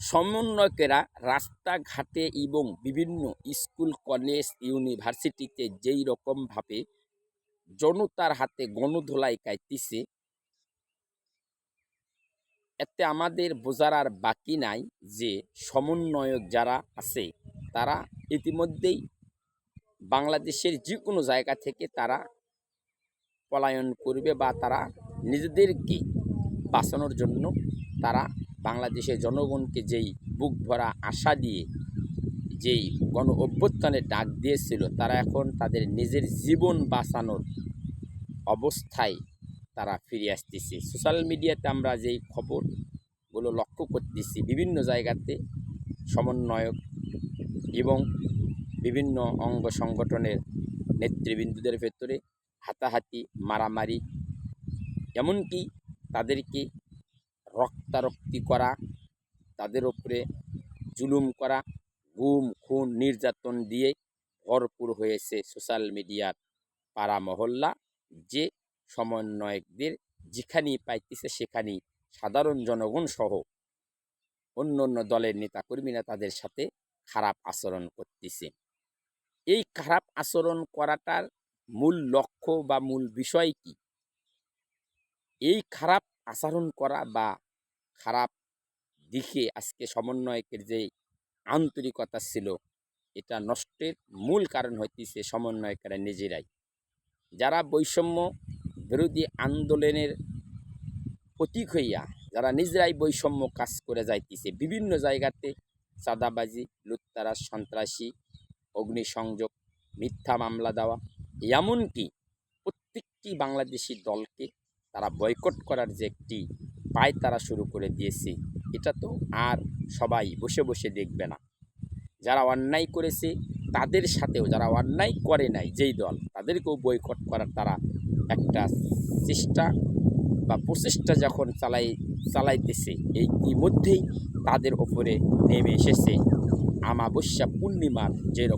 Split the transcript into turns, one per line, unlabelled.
সমন্বয়কেরা রাস্তাঘাটে এবং বিভিন্ন স্কুল, কলেজ, ইউনিভার্সিটিতে যেই রকমভাবে জনতার হাতে গণধোলাই কাইতিছে, এতে আমাদের বোঝার আর বাকি নাই যে সমন্বয়ক যারা আছে, তারা ইতিমধ্যেই বাংলাদেশের যে কোনো জায়গা থেকে তারা পলায়ন করবে বা তারা নিজেদেরকে বাঁচানোর জন্য তারা বাংলাদেশের জনগণকে যেই বুক ভরা আশা দিয়ে যেই গণ অভ্যুত্থানের ডাক দিয়েছিল, তারা এখন তাদের নিজের জীবন বাঁচানোর অবস্থায় তারা ফিরে আসতেছে। সোশ্যাল মিডিয়াতে আমরা যেই খবরগুলো লক্ষ্য করতেছি, বিভিন্ন জায়গাতে সমন্বয়ক এবং বিভিন্ন অঙ্গ সংগঠনের নেতৃবৃন্দদের ভেতরে হাতাহাতি, মারামারি, এমনকি তাদেরকে রক্তারক্তি করা, তাদের ওপরে জুলুম করা গুম খুন, নির্যাতন দিয়ে ভরপুর হয়েছে সোশ্যাল মিডিয়ার পাড়া মহল্লা যে সমন্বয়কদের যেখানেই পাইতেছে সেখানেই সাধারণ জনগণ সহ অন্য অন্য দলের নেতাকর্মীরা তাদের সাথে খারাপ আচরণ করতেছে। এই খারাপ আচরণ করাটার মূল লক্ষ্য বা মূল বিষয় কি? এই খারাপ আচরণ করা বা খারাপ দিকে আজকে সমন্বয়কের যে আন্তরিকতা ছিল, এটা নষ্টের মূল কারণ হইতেছে সমন্বয়কেরা নিজেরাই। যারা বৈষম্য বিরোধী আন্দোলনের প্রতীক হইয়া, যারা নিজেরাই বৈষম্য কাজ করে যাইতেছে, বিভিন্ন জায়গাতে চাঁদাবাজি লুত্তারাজ সন্ত্রাসী, অগ্নিসংযোগ, মিথ্যা মামলা দেওয়া, এমনকি প্রত্যেকটি বাংলাদেশি দলকে তারা বয়কট করার যে একটি পায় তারা শুরু করে দিয়েছে। এটা তো আর সবাই বসে বসে দেখবে না। যারা অন্যায় করেছে, তাদের সাথেও, যারা অন্যায় করে নাই যেই দল, তাদেরকেও বয়কট করার তারা একটা চেষ্টা বা প্রচেষ্টা যখন চালাই, চালাইতেছে, এই ইতিমধ্যেই তাদের ওপরে নেমে এসেছে। আমাবস্যা পূর্ণিমার যেরকম